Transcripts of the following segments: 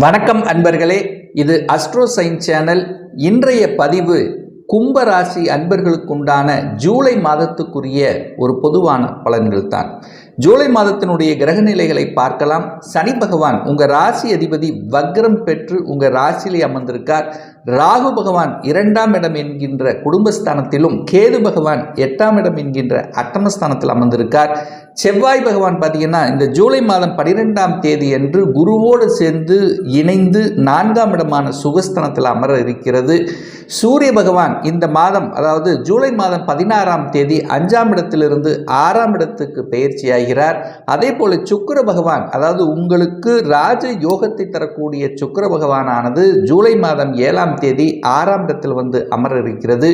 வணக்கம் அன்பர்களே இது அஸ்ட்ரோ சயின்ஸ் சேனல் இன்றைய பதிவு கும்பராசி அன்பர்களுக்குண்டான ஜூலை மாதத்துக்குரிய ஒரு பொதுவான பலன்கள் தான் ஜூலை மாதத்தினுடைய கிரக நிலைகளை பார்க்கலாம். சனி பகவான் உங்கள் ராசி அதிபதி வக்ரம் பெற்று உங்கள் ராசியிலே அமர்ந்திருக்கார். ராகு பகவான் இரண்டாம் இடம் என்கின்ற குடும்பஸ்தானத்திலும் கேது பகவான் எட்டாம் இடம் என்கின்ற அட்டமஸ்தானத்தில் அமர்ந்திருக்கார். செவ்வாய் பகவான் பார்த்தீங்கன்னா இந்த ஜூலை மாதம் பனிரெண்டாம் தேதி என்று குருவோடு சேர்ந்து இணைந்து நான்காம் இடமான சுகஸ்தானத்தில் அமர இருக்கிறது. சூரிய பகவான் இந்த மாதம் அதாவது ஜூலை மாதம் பதினாறாம் தேதி அஞ்சாம் இடத்திலிருந்து ஆறாம் இடத்துக்கு அடைகிறார் அதே போல சுக்கர பகவான் அதாவது உங்களுக்கு ராஜ யோகத்தை தரக்கூடிய சுக்கிர பகவானானது ஜூலை மாதம் ஏழாம் தேதி ஆறாம் இடத்தில் வந்து அமர இருக்கிறது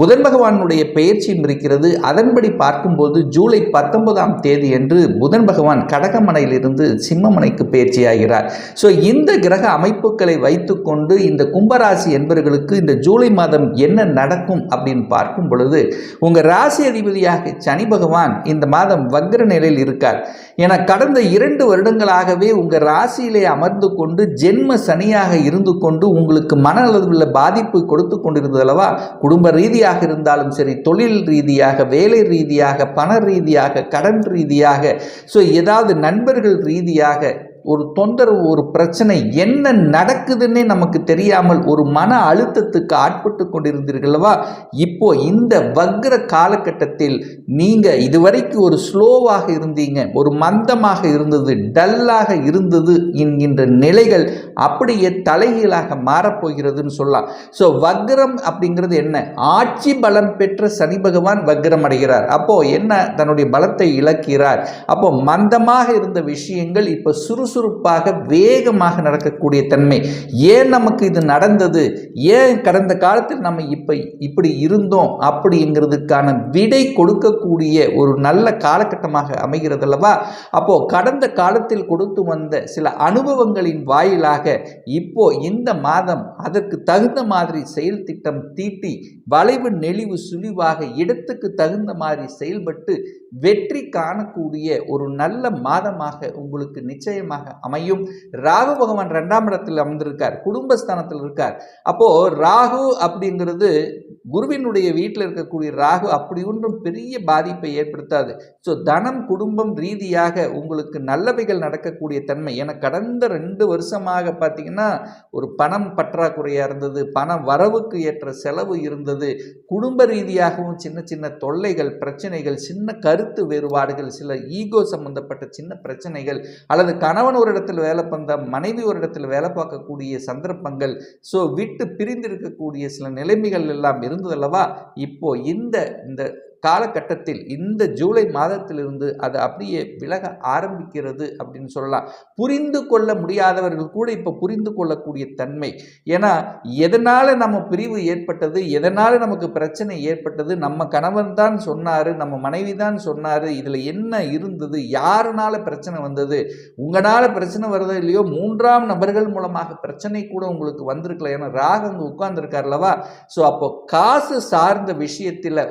புதன் பகவானுடைய பெயர்ச்சியும் இருக்கிறது. அதன்படி பார்க்கும்போது ஜூலை பத்தொன்பதாம் தேதி என்று புதன் பகவான் கடகமனையிலிருந்து சிம்மமனைக்கு பயிற்சியாகிறார் ஸோ இந்த கிரக அமைப்புகளை வைத்துக்கொண்டு இந்த கும்பராசி என்பவர்களுக்கு இந்த ஜூலை மாதம் என்ன நடக்கும் அப்படின்னு பார்க்கும் பொழுது உங்கள் ராசி அதிபதியாக சனி பகவான் இந்த மாதம் வக்ர நிலையில் இருக்கார். என கடந்த இரண்டு வருடங்களாகவே உங்கள் ராசியிலே அமர்ந்து கொண்டு ஜென்ம சனியாக இருந்து கொண்டு உங்களுக்கு மன அளவில் பாதிப்பு கொடுத்து கொண்டிருந்தது அல்லவா? குடும்ப ரீதியாக இருந்தாலும் சரி தொழில் ரீதியாக வேலை ரீதியாக பண ரீதியாக கடன் ரீதியாக ஸோ ஏதாவது நண்பர்கள் ரீதியாக ஒரு தொந்தரவு ஒரு பிரச்சனை என்ன நடக்குதுன்னே நமக்கு தெரியாமல் ஒரு மன அழுத்தத்துக்கு ஆட்பட்டு கொண்டிருந்தீர்களவா இப்போ இந்த வக்ர காலகட்டத்தில் நீங்கள் இதுவரைக்கும் ஒரு ஸ்லோவாக இருந்தீங்க ஒரு மந்தமாக இருந்தது டல்லாக இருந்தது என்கின்ற நிலைகள் அப்படியே தலைகீழாக மாறப்போகிறதுன்னு சொல்லலாம். ஸோ வக்ரம் அப்படிங்கிறது என்ன? ஆட்சி பலம் பெற்ற சனி பகவான் வக்ரம் அடைகிறார். அப்போது என்ன? தன்னுடைய பலத்தை இழக்கிறார். அப்போ மந்தமாக இருந்த விஷயங்கள் இப்போ சுறு சுறுசுறுப்பாக வேகமாக நடக்கக்கூடிய தன்மை. ஏன் நமக்கு இது நடந்தது? ஏன் கடந்த காலத்தில் நம்ம இப்போ இப்படி இருந்தோம்? அப்படிங்கிறதுக்கான விடை கொடுக்கக்கூடிய ஒரு நல்ல காலகட்டமாக அமைகிறது அல்லவா? அப்போது கடந்த காலத்தில் கொடுத்து வந்த சில அனுபவங்களின் வாயிலாக இப்போ இந்த மாதம் அதற்கு தகுந்த மாதிரி செயல் திட்டம் தீட்டி வளைவு நெளிவு சுழிவாக இடத்துக்கு தகுந்த மாதிரி செயல்பட்டு வெற்றி காணக்கூடிய ஒரு நல்ல மாதமாக உங்களுக்கு நிச்சயமாக அமையும். ராகு பகவான் ரெண்டாம் இடத்தில் அமர்ந்திருக்கார் குடும்பஸ்தானத்தில் இருக்கார். அப்போ ராகு அப்படிங்கிறது குருவினுடைய வீட்டில் இருக்கக்கூடிய ராகு அப்படி ஒன்றும் பெரிய பாதிப்பை ஏற்படுத்தாது. ஸோ தனம் குடும்பம் ரீதியாக உங்களுக்கு நல்லவைகள் நடக்கக்கூடிய தன்மை. என கடந்த ரெண்டு வருஷமாக பார்த்தீங்கன்னா ஒரு பணம் பற்றாக்குறையாக இருந்தது பண வரவுக்கு ஏற்ற செலவு இருந்தது. குடும்ப ரீதியாகவும் சின்ன சின்ன தொல்லைகள் பிரச்சனைகள் சின்ன கரு கருத்து வேறுபாடுகள் சில ஈகோ சம்பந்தப்பட்ட சின்ன பிரச்சனைகள் அல்லது கணவன் ஒரு இடத்துல வேலை பண்ண மனைவி ஒரு இடத்துல வேலை பார்க்கக்கூடிய சந்தர்ப்பங்கள் ஸோ விட்டு பிரிந்திருக்கக்கூடிய சில நிலைமைகள் எல்லாம் இருந்ததல்லவா இப்போ இந்த இந்த காலகட்டத்தில் இந்த ஜூலை மாதத்திலிருந்து அது அப்படியே விலக ஆரம்பிக்கிறது அப்படின்னு சொல்லலாம். புரிந்து கொள்ள முடியாதவர்கள் கூட இப்போ புரிந்து கொள்ளக்கூடிய தன்மை. ஏன்னா எதனால் நம்ம பிரிவு ஏற்பட்டது எதனால் நமக்கு பிரச்சனை ஏற்பட்டது நம்ம கணவன் தான் சொன்னார் நம்ம மனைவி தான் சொன்னார் இதில் என்ன இருந்தது யாருனால பிரச்சனை வந்தது உங்களால் பிரச்சனை வருதோ இல்லையோ மூன்றாம் நபர்கள் மூலமாக பிரச்சனை கூட உங்களுக்கு வந்திருக்கல ஏன்னா ராகு அங்கே உட்கார்ந்துருக்கார்லவா ஸோ அப்போ காசு சார்ந்த விஷயத்தில்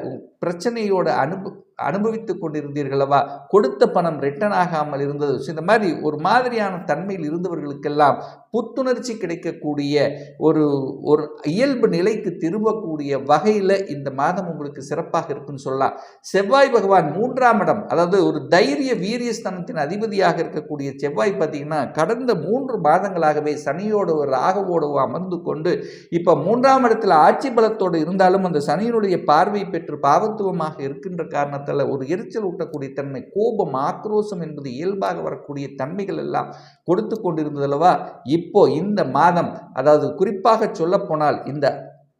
பிரச்சனையோட அனுப அனுபவித்து கொண்டிருந்தீர்களவா கொடுத்த பணம் ரிட்டர்ன் ஆகாமல் இருந்தது. ஸோ இந்த மாதிரி ஒரு மாதிரியான தன்மையில் இருந்தவர்களுக்கெல்லாம் புத்துணர்ச்சி கிடைக்கக்கூடிய ஒரு ஒரு இயல்பு நிலைக்கு திரும்பக்கூடிய வகையில் இந்த மாதம் உங்களுக்கு சிறப்பாக இருக்குன்னு சொல்லலாம். செவ்வாய் பகவான் மூன்றாம் இடம் அதாவது ஒரு தைரிய வீரியஸ்தானத்தின் அதிபதியாக இருக்கக்கூடிய செவ்வாய் பார்த்தீங்கன்னா கடந்த மூன்று மாதங்களாகவே சனியோடு ஒரு ராகவோடு அமர்ந்து கொண்டு இப்போ மூன்றாம் இடத்துல ஆட்சி பலத்தோடு இருந்தாலும் அந்த சனியினுடைய பார்வை பெற்று பாவத்துவமாக இருக்கின்ற காரணத்தால் ஒரு எரிச்சல் ஊட்டக்கூடிய தன்மை கோபம் ஆக்ரோசம் என்பது இயல்பாக வரக்கூடிய தன்மைகள் எல்லாம் கொடுத்து கொண்டிருந்ததல்லவா இப்போ இந்த மாதம் அதாவது குறிப்பாக சொல்லப்போனால் இந்த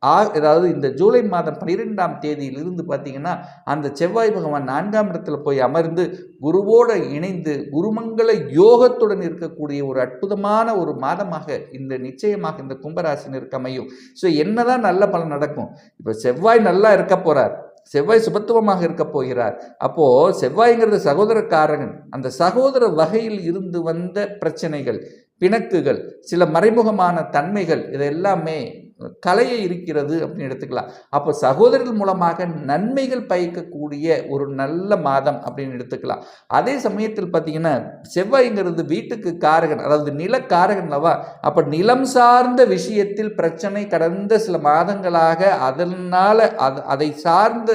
ஆ அதாவது இந்த ஜூலை மாதம் பனிரெண்டாம் தேதியிலிருந்து பார்த்தீங்கன்னா அந்த செவ்வாய் பகவான் நான்காம் இடத்துல போய் அமர்ந்து குருவோடு இணைந்து குருமங்கள யோகத்துடன் இருக்கக்கூடிய ஒரு அற்புதமான ஒரு மாதமாக இந்த நிச்சயமாக இந்த கும்பராசினருக்கு அமையும். ஸோ என்னதான் நல்ல பலன் நடக்கும். இப்போ செவ்வாய் நல்லா இருக்க போகிறார் செவ்வாய் சுபத்துவமாக இருக்க போகிறார். அப்போது செவ்வாய்ங்கிறது சகோதரக்காரகன். அந்த சகோதர வகையில் இருந்து வந்த பிரச்சனைகள். பிணக்குகள் சில மறைமுகமான தன்மைகள் இது எல்லாமே இருக்கிறது அப்படின்னு எடுத்துக்கலாம். அப்போ சகோதரர்கள் மூலமாக நன்மைகள் பயக்கக்கூடிய ஒரு நல்ல மாதம் அப்படின்னு எடுத்துக்கலாம். அதே சமயத்தில் பார்த்தீங்கன்னா செவ்வாய்ங்கிறது வீட்டுக்கு காரகன் அதாவது நிலக்காரகன் அல்லவா? அப்போ நிலம் சார்ந்த விஷயத்தில் பிரச்சனை கடந்த சில மாதங்களாக அதனால் அதை சார்ந்த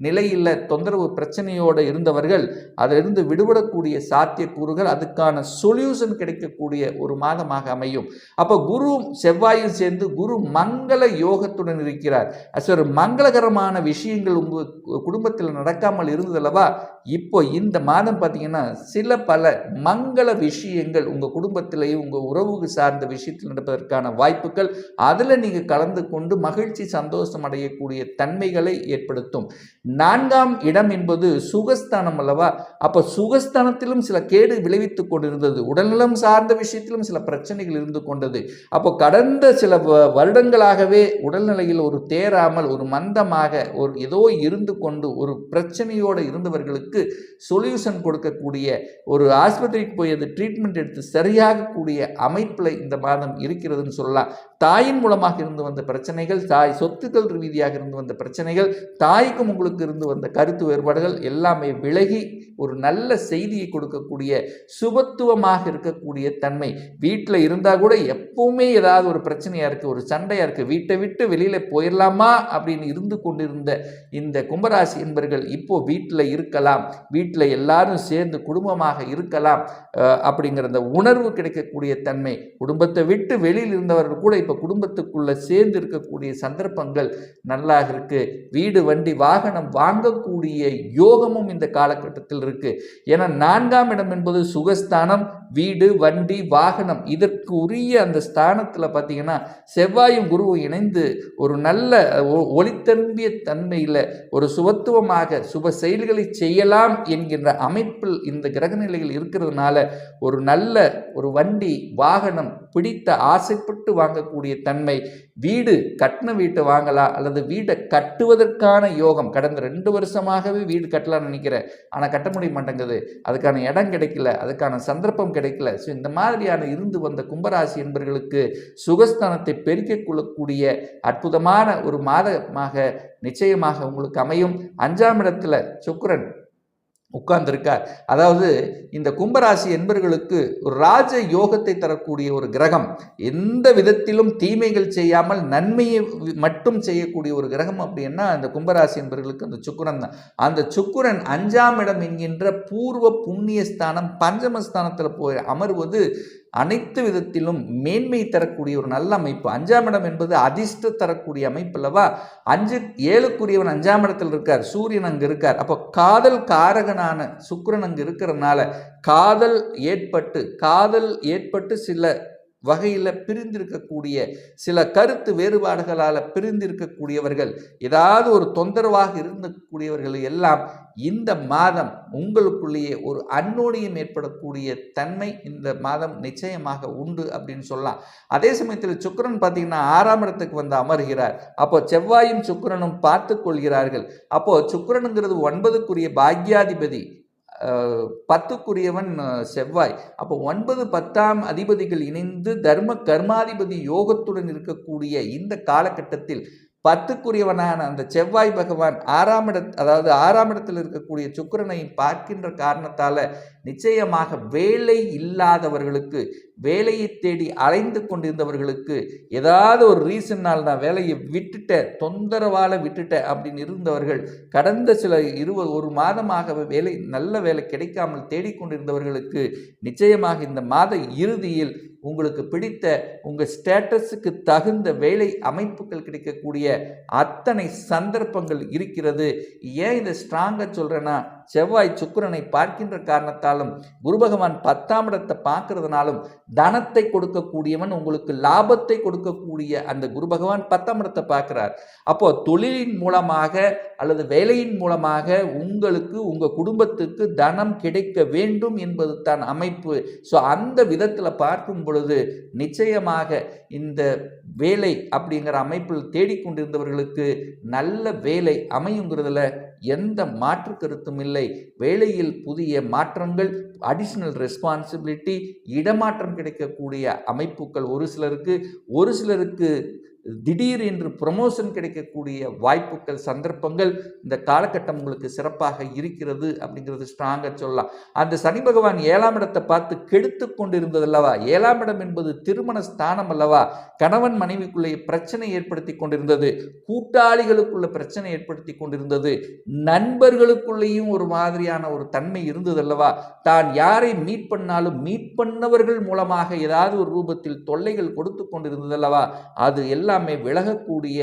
நிலையில் தொந்தரவு பிரச்சனையோடு இருந்தவர்கள் அதிலிருந்து விடுபடக்கூடிய சாத்தியக்கூறுகள் அதுக்கான சொல்யூஷன் கிடைக்கக்கூடிய ஒரு மாதமாக அமையும். அப்போ குரு செவ்வாயும் சேர்ந்து குரு மங்கள யோகத்துடன் இருக்கிறார். சார் மங்களகரமான விஷயங்கள் உங்கள் குடும்பத்தில் நடக்காமல் இருந்ததல்லவா? இப்போ இந்த மாதம் பார்த்தீங்கன்னா சில பல மங்கள விஷயங்கள் உங்கள் குடும்பத்திலேயும் உங்கள் உறவுக்கு சார்ந்த விஷயத்தில் நடப்பதற்கான வாய்ப்புகள் அதில் நீங்கள் கலந்து கொண்டு மகிழ்ச்சி சந்தோஷம் அடையக்கூடிய தன்மைகளை ஏற்படுத்தும். நான்காம் இடம் என்பது சுகஸ்தானம் அல்லவா? அப்போ சுகஸ்தானத்திலும் சில கேடு விளைவித்து கொண்டிருந்தது. உடல்நலம் சார்ந்த விஷயத்திலும் சில பிரச்சனைகள் இருந்து கொண்டது. அப்போ கடந்த சில வ- வருடங்களாகவே உடல்நிலையில் ஒரு தேராமல் ஒரு மந்தமாக ஒரு ஏதோ இருந்து கொண்டு ஒரு பிரச்சனையோடு இருந்தவர்களுக்கு சொல்யூஷன் கொடுக்கக்கூடிய ஒரு ஆஸ்பத்திரிக்கு போய் அது ட்ரீட்மெண்ட் எடுத்து சரியாகக்கூடிய அமைப்பில் இந்த மாதம் இருக்கிறதுன்னு சொல்லலாம். தாயின் மூலமாக இருந்து வந்த பிரச்சனைகள் தாய் சொத்துக்கள் ரீதியாக இருந்து வந்த பிரச்சனைகள் தாய்க்கும் உங்களுக்கு இருந்து வந்த கருத்து வேறுபாடுகள் எல்லாமே விலகி ஒரு நல்ல செய்தியை கொடுக்கக்கூடிய சுபத்துவமாக இருக்கக்கூடிய தன்மை. வீட்டில் இருந்தால் கூட எப்பவுமே ஏதாவது ஒரு பிரச்சனையாக இருக்குது ஒரு சண்டையாக இருக்குது வீட்டை விட்டு வெளியில் போயிடலாமா அப்படின்னு இருந்து கொண்டிருந்த இந்த கும்பராசி என்பர்கள் இப்போ வீட்டில் இருக்கலாம். வீட்டில் எல்லாரும் சேர்ந்து குடும்பமாக இருக்கலாம் அப்படிங்கிற அந்த உணர்வு கிடைக்கக்கூடிய தன்மை. குடும்பத்தை விட்டு வெளியில் இருந்தவர்கள் கூட இப்போ குடும்பத்துக்குள்ளே சேர்ந்து இருக்கக்கூடிய சந்தர்ப்பங்கள் நல்லா இருக்கு. வீடு வண்டி வாகனம் வாங்கக்கூடிய யோகமும் இந்த காலகட்டத்தில் இருக்கு. ஏன்னா நான்காம் இடம் என்பது சுகஸ்தானம் வீடு வண்டி வாகனம். இதற்கு உரிய அந்த ஸ்தானத்தில் பார்த்தீங்கன்னா செவ்வாயும் குருவும் இணைந்து ஒரு நல்ல ஒ- ஒளித்தம்பிய தன்மையில் ஒரு சுபத்துவமாக சுப செயல்களை செய்யலாம் என்கின்ற அமைப்பில் இந்த கிரகநிலைகள் இருக்கிறதுனால ஒரு நல்ல ஒரு வண்டி வாகனம் பிடித்த ஆசைப்பட்டு வாங்கக்கூடிய தன்மை வீடு கட்டின வீட்டை வாங்கலாம் அல்லது வீடை கட்டுவதற்கான யோகம் கடந்த ரெண்டு வருஷமாகவே வீடு கட்டலாம்னு நினைக்கிறேன். ஆனால் கட்ட முடிய மாட்டேங்குது. அதுக்கான இடம் கிடைக்கல அதுக்கான சந்தர்ப்பம் கிடைக்கல. ஸோ இந்த மாதிரியான இருந்து வந்த கும்பராசி என்பவர்களுக்கு சுகஸ்தானத்தை பெருக்கிக் கொள்ளக்கூடிய அற்புதமான ஒரு மாதமாக நிச்சயமாக உங்களுக்கு அமையும். அஞ்சாம் இடத்துல சுக்கரன் உட்கார்ந்திருக்கார். அதாவது இந்த கும்பராசி என்பர்களுக்கு ஒரு ராஜ யோகத்தை தரக்கூடிய ஒரு கிரகம் எந்த விதத்திலும் தீமைகள் செய்யாமல் நன்மையை மட்டும் செய்யக்கூடிய ஒரு கிரகம் அப்படின்னா அந்த கும்பராசி என்பவர்களுக்கு அந்த சுக்குரன் தான். அந்த சுக்குரன் அஞ்சாம் இடம் என்கின்ற பூர்வ புண்ணிய ஸ்தானம் பஞ்சமஸ்தானத்தில் போய் அமர்வது அனைத்து விதத்திலும் மேன்மை தரக்கூடிய ஒரு நல்ல அமைப்பு. அஞ்சாம் இடம் என்பது அதிர்ஷ்ட தரக்கூடிய அமைப்பு அல்லவா? அஞ்சு ஏழுக்குரியவன் அஞ்சாம் இடத்தில் இருக்கார். சூரியன் அங்கே இருக்கார். அப்போ காதல் காரகனான சுக்கரன் அங்கே இருக்கிறதுனால காதல் ஏற்பட்டு காதல் ஏற்பட்டு சில வகையில் பிரிந்திருக்கக்கூடிய சில கருத்து வேறுபாடுகளால் பிரிந்திருக்கக்கூடியவர்கள் ஏதாவது ஒரு தொந்தரவாக இருந்தக்கூடியவர்கள் எல்லாம் இந்த மாதம் உங்களுக்குள்ளேயே ஒரு அன்னோனியம் ஏற்படக்கூடிய தன்மை இந்த மாதம் நிச்சயமாக உண்டு அப்படின்னு சொல்லலாம். அதே சமயத்தில் சுக்கிரன் பார்த்தீங்கன்னா ஆறாம் இடத்துக்கு வந்து அமர்கிறார். அப்போ செவ்வாயும் சுக்கரனும் பார்த்து கொள்கிறார்கள். அப்போ சுக்கிரனுங்கிறது ஒன்பதுக்குரிய பாக்யாதிபதி. பத்துக்குரியவன் செவ்வாய். அப்போ ஒன்பது பத்தாம் அதிபதிகள் இணைந்து தர்ம கர்மாதிபதி யோகத்துடன் இருக்கக்கூடிய இந்த காலகட்டத்தில் பத்துக்குரியவனான அந்த செவ்வாய் பகவான் ஆறாம் இட அதாவது ஆறாம் இடத்தில் இருக்கக்கூடிய சுக்கரனை பார்க்கின்ற காரணத்தால் நிச்சயமாக வேலை இல்லாதவர்களுக்கு வேலையை தேடி அலைந்து கொண்டிருந்தவர்களுக்கு ஏதாவது ஒரு ரீசன்னால் நான் வேலையை விட்டுட்டேன் தொந்தரவால் விட்டுட்டேன் அப்படின்னு இருந்தவர்கள் கடந்த சில இருபது ஒரு மாதமாக வேலை நல்ல வேலை கிடைக்காமல் தேடிக்கொண்டிருந்தவர்களுக்கு நிச்சயமாக இந்த மாத இறுதியில் உங்களுக்கு பிடித்த உங்கள் ஸ்டேட்டஸுக்கு தகுந்த வேலை அமைப்புகள் கிடைக்கக்கூடிய அத்தனை சந்தர்ப்பங்கள் இருக்கிறது. ஏன் இதை ஸ்ட்ராங்காக சொல்கிறேன்னா செவ்வாய் சுக்கிரனை பார்க்கின்ற காரணத்தாலும் குரு பகவான் பத்தாம் இடத்தை பார்க்கறதுனாலும் தனத்தை கொடுக்கக்கூடியவன் உங்களுக்கு லாபத்தை கொடுக்கக்கூடிய அந்த குரு பகவான் பத்தாம் இடத்தை பார்க்கிறார். அப்போ தொழிலின் மூலமாக அல்லது வேலையின் மூலமாக உங்களுக்கு உங்கள் குடும்பத்துக்கு தனம் கிடைக்க வேண்டும் என்பது தான் அமைப்பு. ஸோ அந்த விதத்தில் பார்க்கும் பொழுது நிச்சயமாக இந்த வேலை அப்படிங்கிற அமைப்பில் தேடிக்கொண்டிருந்தவர்களுக்கு நல்ல வேலை அமையுங்கிறதுல எந்த மாற்று கருத்தும் இல்லை. வேலையில் புதிய மாற்றங்கள் அடிஷ்னல் ரெஸ்பான்சிபிலிட்டி இடமாற்றம் கிடைக்கக்கூடிய அமைப்புகள் ஒரு சிலருக்கு ஒரு சிலருக்கு திடீர் என்று ப்ரமோஷன் கிடைக்கக்கூடிய வாய்ப்புகள் சந்தர்ப்பங்கள் இந்த காலகட்டம் உங்களுக்கு சிறப்பாக இருக்கிறது அப்படிங்கிறது ஸ்ட்ராங்காக சொல்லலாம். அந்த சனி பகவான் ஏழாம் இடத்தை பார்த்து கெடுத்து கொண்டிருந்தது அல்லவா? ஏழாம் இடம் என்பது திருமண ஸ்தானம் அல்லவா? கணவன் மனைவிக்குள்ளே பிரச்சனை ஏற்படுத்தி கொண்டிருந்தது. கூட்டாளிகளுக்குள்ள பிரச்சனை ஏற்படுத்தி கொண்டிருந்தது. நண்பர்களுக்குள்ளேயும் ஒரு மாதிரியான ஒரு தன்மை இருந்தது அல்லவா? தான் யாரை மீட் பண்ணாலும் மீட் பண்ணவர்கள் மூலமாக ஏதாவது ஒரு ரூபத்தில் தொல்லைகள் கொடுத்து கொண்டிருந்தது அல்லவா? அது எல்லாம் விலகக்கூடிய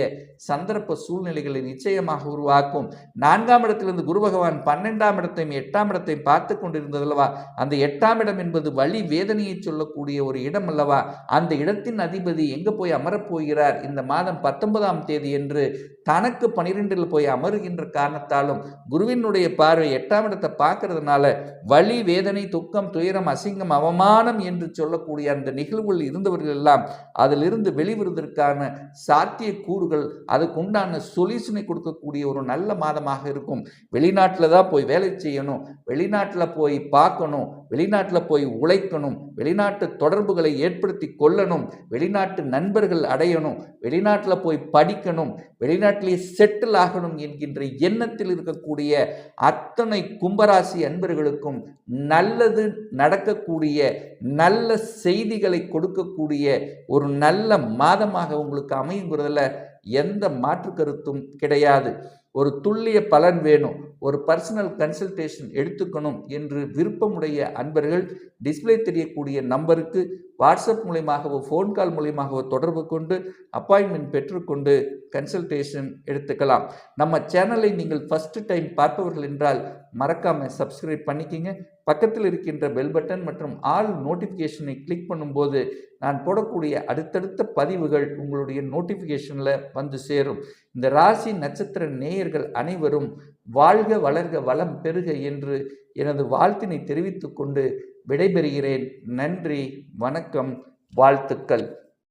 சந்தர்ப்ப சூழ்நிலைகளை நிச்சயமாக உருவாக்கும். நான்காம் இடத்திலிருந்து குரு பகவான் பன்னெண்டாம் இடத்தையும் எட்டாம் இடத்தையும் பார்த்து கொண்டிருந்தது அல்லவா அந்த எட்டாம் இடம் என்பது வழி வேதனையை சொல்லக்கூடிய ஒரு இடம் அல்லவா? அந்த இடத்தின் அதிபதி எங்க போய் அமரப் போகிறார்? இந்த மாதம் பத்தொன்பதாம் தேதி என்று தனக்கு பனிரெண்டில் போய் அமருகின்ற காரணத்தாலும் குருவினுடைய பார்வை எட்டாம் இடத்தை பார்க்கறதுனால வலி வேதனை துக்கம் துயரம் அசிங்கம் அவமானம் என்று சொல்லக்கூடிய அந்த நிகழ்வுகள் இருந்தவர்கள் எல்லாம் அதிலிருந்து வெளிவருவதற்கான சாத்திய கூறுகள் அதுக்குண்டான சொல்யூஷனை கொடுக்கக்கூடிய ஒரு நல்ல மாதமாக இருக்கும். வெளிநாட்டில் தான் போய் வேலை செய்யணும் வெளிநாட்டில் போய் பார்க்கணும் வெளிநாட்டில் போய் உழைக்கணும் வெளிநாட்டு தொடர்புகளை ஏற்படுத்தி கொள்ளணும் வெளிநாட்டு நண்பர்கள் அடையணும் வெளிநாட்டில் போய் படிக்கணும் வெளிநாட்டிலே செட்டில் ஆகணும் என்கின்ற எண்ணத்தில் இருக்கக்கூடிய அத்தனை கும்பராசி அன்பர்களுக்கும் நல்லது நடக்கக்கூடிய நல்ல செய்திகளை கொடுக்கக்கூடிய ஒரு நல்ல மாதமாக உங்களுக்கு அமையுங்கிறதுல எந்த மாற்று கருத்தும் கிடையாது. ஒரு துல்லிய பலன் வேணும். ஒரு பர்சனல் கன்சல்டேஷன் எடுத்துக்கணும் என்று விருப்பமுடைய அன்பர்கள் டிஸ்ப்ளே தெரியக்கூடிய நம்பருக்கு வாட்ஸ்அப் மூலியமாகவோ ஃபோன் கால் மூலியமாகவோ தொடர்பு கொண்டு அப்பாயின்மெண்ட் பெற்றுக்கொண்டு கன்சல்டேஷன் எடுத்துக்கலாம். நம்ம சேனலை நீங்கள் ஃபஸ்ட்டு டைம் பார்ப்பவர்கள் என்றால் மறக்காமல் சப்ஸ்கிரைப் பண்ணிக்கிங்க. பக்கத்தில் இருக்கின்ற பெல் பட்டன் மற்றும் ஆல் நோட்டிஃபிகேஷனை கிளிக் பண்ணும்போது நான் போடக்கூடிய அடுத்தடுத்த பதிவுகள் உங்களுடைய நோட்டிஃபிகேஷனில் வந்து சேரும். இந்த ராசி நட்சத்திர நேயர்கள் அனைவரும் வாழ்க வளர்க வளம் பெருக என்று எனது வாழ்த்தினை தெரிவித்துக்கொண்டு விடைபெறுகிறேன். நன்றி வணக்கம் வாழ்த்துக்கள்.